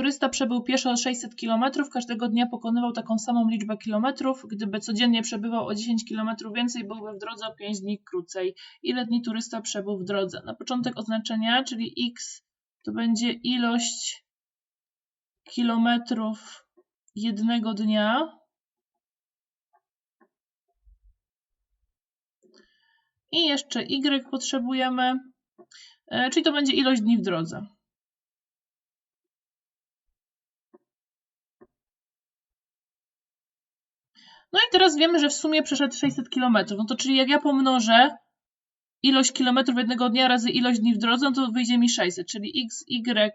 Turysta przebył pieszo 600 km, każdego dnia pokonywał taką samą liczbę kilometrów. Gdyby codziennie przebywał o 10 km więcej, byłby w drodze o 5 dni krócej. Ile dni turysta przebył w drodze? Na początek oznaczenia, czyli x to będzie ilość kilometrów jednego dnia. I jeszcze y potrzebujemy, e, czyli to będzie ilość dni w drodze. No i teraz wiemy, że w sumie przeszedł 600 km. No to czyli jak ja pomnożę ilość kilometrów jednego dnia razy ilość dni w drodze, no to wyjdzie mi 600, czyli x, y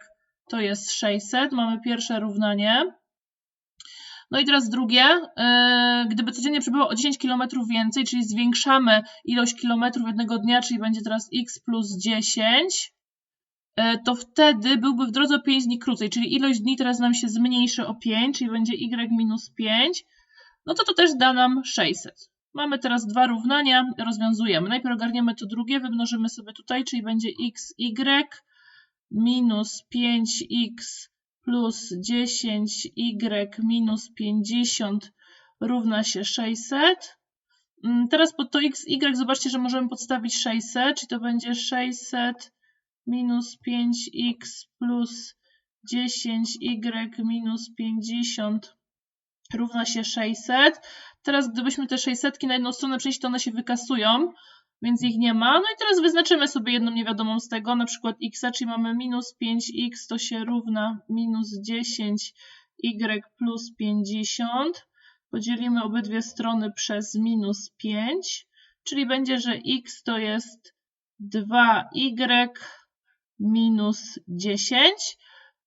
to jest 600. Mamy pierwsze równanie. No i teraz drugie, yy, gdyby codziennie przebywał o 10 km więcej, czyli zwiększamy ilość kilometrów jednego dnia, czyli będzie teraz x plus 10, yy, to wtedy byłby w drodze o 5 dni krócej, czyli ilość dni teraz nam się zmniejszy o 5, czyli będzie y minus 5, no to to też da nam 600. Mamy teraz dwa równania, rozwiązujemy. Najpierw ogarniemy to drugie, wymnożymy sobie tutaj, czyli będzie x, y minus 5x plus 10y minus 50 równa się 600. Mm, teraz pod to x, y zobaczcie, że możemy podstawić 600, czyli to będzie 600 minus 5x plus 10y minus 50 równa się 600. Teraz gdybyśmy te 600 na jedną stronę przejść, to one się wykasują, więc ich nie ma. No i teraz wyznaczymy sobie jedną niewiadomą z tego, na przykład x, czyli mamy minus 5x, to się równa minus 10y plus 50. Podzielimy obydwie strony przez minus 5, czyli będzie, że x to jest 2y minus 10.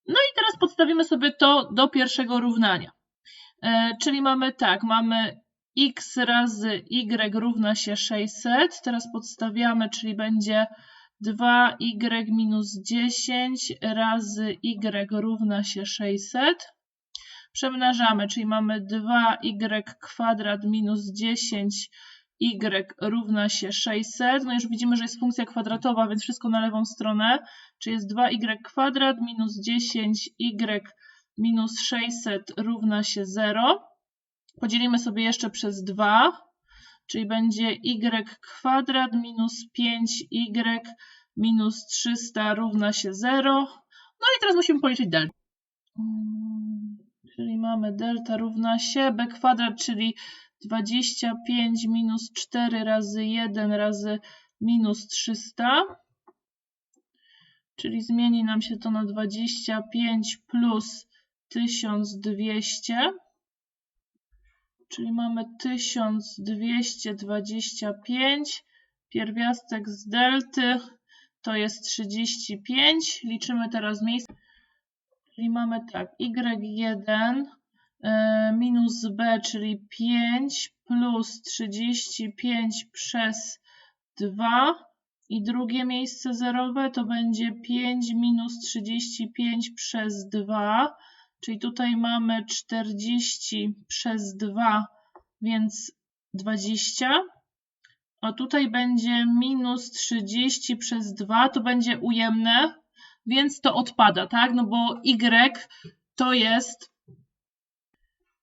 No i teraz podstawimy sobie to do pierwszego równania. E, czyli mamy tak, mamy x razy y równa się 600. Teraz podstawiamy, czyli będzie 2y minus 10 razy y równa się 600. Przemnażamy, czyli mamy 2y kwadrat minus 10 y równa się 600. No już widzimy, że jest funkcja kwadratowa, więc wszystko na lewą stronę. Czyli jest 2y kwadrat minus 10y minus 600 równa się 0. Podzielimy sobie jeszcze przez 2, czyli będzie y kwadrat minus 5y minus 300 równa się 0. No i teraz musimy policzyć delta. Czyli mamy delta równa się b kwadrat, czyli 25 minus 4 razy 1 razy minus 300. Czyli zmieni nam się to na 25 plus 1200, czyli mamy 1225, pierwiastek z delty to jest 35, liczymy teraz miejsce, czyli mamy tak, y1 e, minus b, czyli 5 plus 35 przez 2 i drugie miejsce zerowe to będzie 5 minus 35 przez 2, Czyli tutaj mamy 40 przez 2, więc 20. A tutaj będzie minus 30 przez 2, to będzie ujemne, więc to odpada, tak? No bo y to jest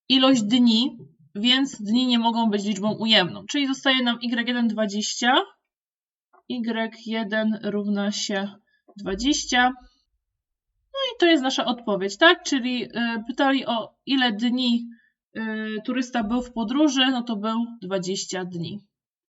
ilość dni, więc dni nie mogą być liczbą ujemną. Czyli zostaje nam y1 20, y1 równa się 20. To jest nasza odpowiedź, tak? Czyli y, pytali o ile dni y, turysta był w podróży, no to był 20 dni.